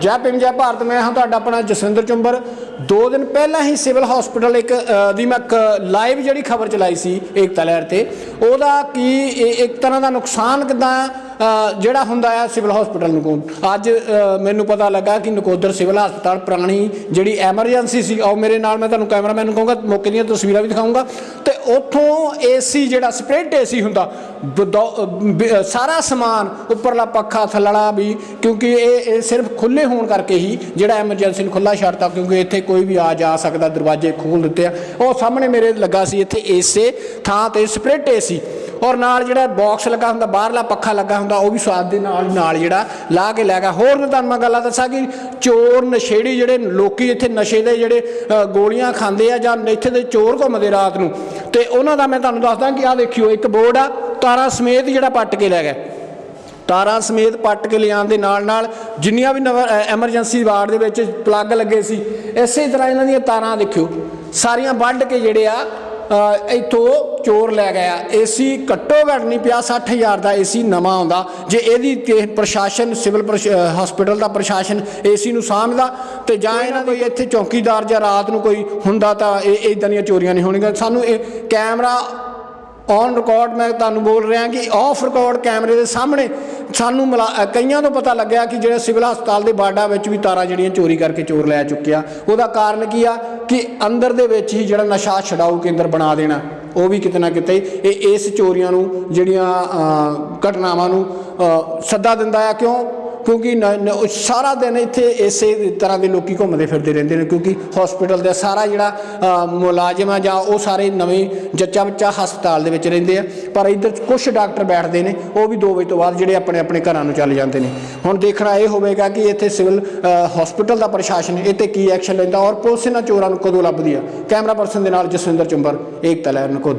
ਜੈ ਭੀਮ, ਜੈ ਭਾਰਤ। ਮੈਂ ਹਾਂ ਤੁਹਾਡਾ ਆਪਣਾ ਜਸਵਿੰਦਰ ਚੁੰਬਰ। ਦੋ ਦਿਨ ਪਹਿਲਾਂ ਹੀ ਸਿਵਲ ਹਸਪੀਟਲ ਇੱਕ ਦੀ ਮੈਂ ਲਾਈਵ ਜਿਹੜੀ ਖਬਰ ਚਲਾਈ ਸੀ ਏਕਤਾ ਲਹਿਰ ਤੇ, ਉਹਦਾ ਕੀ ਇੱਕ ਤਰ੍ਹਾਂ ਦਾ ਨੁਕਸਾਨ ਕਿਦਾਂ ਜਿਹੜਾ ਹੁੰਦਾ ਆ ਸਿਵਲ ਹਸਪੀਟਲ ਨੂੰ ਅੱਜ ਮੈਨੂੰ ਪਤਾ ਲੱਗਾ ਕਿ ਨਕੋਦਰ ਸਿਵਲ ਹਸਪਤਾਲ ਪੁਰਾਣੀ ਜਿਹੜੀ ਐਮਰਜੈਂਸੀ ਸੀ ਉਹ ਮੇਰੇ ਨਾਲ ਮੈਂ ਤੁਹਾਨੂੰ ਕੈਮਰਾਮੈਨ ਨੂੰ ਕਹੂੰਗਾ, ਮੌਕੇ ਦੀਆਂ ਤਸਵੀਰਾਂ ਵੀ ਦਿਖਾਊਂਗਾ। ਤੇ ਉੱਥੋਂ ਏਸੀ ਜਿਹੜਾ ਸਪਰੇਟ ਏਸੀ ਹੁੰਦਾ ਬਦੌ- ਸਾਰਾ ਸਮਾਨ ਉੱਪਰਲਾ ਪੱਖਾ, ਥੱਲੜਾ ਵੀ, ਕਿਉਂਕਿ ਇਹ ਇਹ ਸਿਰਫ ਖੁੱਲੇ ਹੋਣ ਕਰਕੇ ਹੀ ਜਿਹੜਾ ਐਮਰਜੈਂਸੀ ਨੂੰ ਖੁੱਲਾ ਛੱਡਤਾ, ਕਿਉਂਕਿ ਇੱਥੇ ਕੋਈ ਵੀ ਆ ਜਾ ਸਕਦਾ, ਦਰਵਾਜ਼ੇ ਖੋਲ ਦਿੱਤੇ ਆ। ਉਹ ਸਾਹਮਣੇ ਮੇਰੇ ਲੱਗਾ ਸੀ ਇੱਥੇ ਏਸੇ ਥਾਂ ਤੇ ਸਪਰੇਟ ਏਸੀ। ਔਰ ਨਾਲ ਜਿਹੜਾ ਬਾਕਸ ਲੱਗਾ ਹੁੰਦਾ, ਬਾਹਰਲਾ ਪੱਖਾ ਲੱਗਾ ਹੁੰਦਾ, ਉਹ ਵੀ ਸਵਾਦ ਦੇ ਨਾਲ ਨਾਲ ਜਿਹੜਾ ਲਾ ਕੇ ਲੈ ਗਿਆ। ਹੋਰ ਮੈਂ ਤੁਹਾਨੂੰ ਮੈਂ ਗੱਲਾਂ ਦੱਸਾਂ ਕਿ ਚੋਰ ਨਸ਼ੇੜੀ ਜਿਹੜੇ ਲੋਕੀ ਇੱਥੇ ਨਸ਼ੇ ਦੇ ਜਿਹੜੇ ਗੋਲੀਆਂ ਖਾਂਦੇ ਆ ਜਾਂ ਇੱਥੇ ਦੇ ਚੋਰ ਘੁੰਮਦੇ ਰਾਤ ਨੂੰ, ਤੇ ਉਹਨਾਂ ਦਾ ਮੈਂ ਤੁਹਾਨੂੰ ਦੱਸਦਾ ਕਿ ਆਹ ਦੇਖਿਓ, ਇੱਕ ਬੋਰਡ ਆ, ਤਾਰਾਂ ਸਮੇਤ ਜਿਹੜਾ ਪੱਟ ਕੇ ਲੈ ਗਿਆ ਤਾਰਾਂ ਸਮੇਤ ਪੱਟ ਕੇ ਲਿਆਉਣ ਦੇ ਨਾਲ ਨਾਲ ਜਿੰਨੀਆਂ ਵੀ ਨਵ- ਐਮਰਜੈਂਸੀ ਵਾਰਡ ਦੇ ਵਿੱਚ ਪਲੱਗ ਲੱਗੇ ਸੀ, ਇਸੇ ਤਰ੍ਹਾਂ ਇਹਨਾਂ ਦੀਆਂ ਤਾਰਾਂ ਦੇਖਿਓ, ਸਾਰੀਆਂ ਵੱਢ ਕੇ ਜਿਹੜੇ ਆ ਇੱਥੋਂ ਚੋਰ ਲੈ ਗਿਆ। ਏਸੀ ਘੱਟੋ ਘੱਟ ਨਹੀਂ ਪਿਆ 60000 ਦਾ ਏਸੀ ਨਵਾਂ ਆਉਂਦਾ। ਜੇ ਇਹਦੀ ਕਿਸੇ ਪ੍ਰਸ਼ਾਸਨ ਸਿਵਲ ਹਸਪੀਟਲ ਦਾ ਪ੍ਰਸ਼ਾਸਨ ਏਸੀ ਨੂੰ ਸਾਂਭਦਾ ਤੇ ਜਾਂ ਇਹਨਾਂ ਕੋਈ ਇੱਥੇ ਚੌਕੀਦਾਰ ਜਾਂ ਰਾਤ ਨੂੰ ਕੋਈ ਹੁੰਦਾ ਤਾਂ ਇਹ ਇਦਾਂ ਦੀਆਂ ਚੋਰੀਆਂ ਨਹੀਂ ਹੋਣਗੀਆਂ ਸਾਨੂੰ ਇਹ ਕੈਮਰਾ ਔਨ ਰਿਕਾਰਡ ਮੈਂ ਤੁਹਾਨੂੰ ਬੋਲ ਰਿਹਾ ਕਿ ਆਫ ਰਿਕਾਰਡ ਕੈਮਰੇ ਦੇ ਸਾਹਮਣੇ ਸਾਨੂੰ ਮਿਲਾ- ਕਈਆਂ ਤੋਂ ਪਤਾ ਲੱਗਿਆ ਕਿ ਜਿਹੜੇ ਸਿਵਲ ਹਸਪਤਾਲ ਦੇ ਬਾਰਡਾਂ ਵਿੱਚ ਵੀ ਤਾਰਾਂ ਜਿਹੜੀਆਂ ਚੋਰੀ ਕਰਕੇ ਚੋਰ ਲੈ ਚੁੱਕਿਆ। ਉਹਦਾ ਕਾਰਨ ਕੀ ਆ? ਕਿ ਅੰਦਰ ਦੇ ਵਿੱਚ ਹੀ ਜਿਹੜਾ ਨਸ਼ਾ ਛਡਾਊ ਕੇਂਦਰ ਬਣਾ ਦੇਣਾ। ਉਹ ਵੀ ਕਿਤੇ ਨਾ ਕਿਤੇ ਇਹ ਇਸ ਚੋਰੀਆਂ ਨੂੰ, ਜਿਹੜੀਆਂ ਘਟਨਾਵਾਂ ਨੂੰ ਸੱਦਾ ਦਿੰਦਾ ਆ। ਕਿਉਂ? ਕਿਉਂਕਿ ਨ- ਨ- ਸਾਰਾ ਦਿਨ ਇੱਥੇ ਇਸੇ ਤਰ੍ਹਾਂ ਦੇ ਲੋਕੀ ਘੁੰਮਦੇ ਫਿਰਦੇ ਰਹਿੰਦੇ ਨੇ, ਕਿਉਂਕਿ ਹਸਪੀਟਲ ਦਾ ਸਾਰਾ ਜਿਹੜਾ ਮੁਲਾਜ਼ਮ ਆ ਜਾਂ ਉਹ ਸਾਰੇ ਨਵੇਂ ਜੱਚਾ ਬੱਚਾ ਹਸਪਤਾਲ ਦੇ ਵਿੱਚ ਰਹਿੰਦੇ ਆ, ਪਰ ਇੱਧਰ ਕੁਝ ਡਾਕਟਰ ਬੈਠਦੇ ਨੇ, ਉਹ ਵੀ 2 ਵਜੇ ਤੋਂ ਬਾਅਦ ਜਿਹੜੇ ਆਪਣੇ ਆਪਣੇ ਘਰਾਂ ਨੂੰ ਚੱਲ ਜਾਂਦੇ ਨੇ। ਹੁਣ ਦੇਖਣਾ ਇਹ ਹੋਵੇਗਾ ਕਿ ਇੱਥੇ ਸਿਵਲ ਹਸਪੀਟਲ ਦਾ ਪ੍ਰਸ਼ਾਸਨ ਇੱਥੇ ਕੀ ਐਕਸ਼ਨ ਲੈਂਦਾ ਔਰ ਪੁਲਿਸ ਇਹਨਾਂ ਚੋਰਾਂ ਨੂੰ ਕਦੋਂ ਲੱਭਦੀ ਆ? ਕੈਮਰਾ ਪਰਸਨ ਦੇ ਨਾਲ ਜਸਵਿੰਦਰ ਚੁੰਬਰ, ਏਕਤਾ ਲਹਿਰ ਨਕੋਦਰ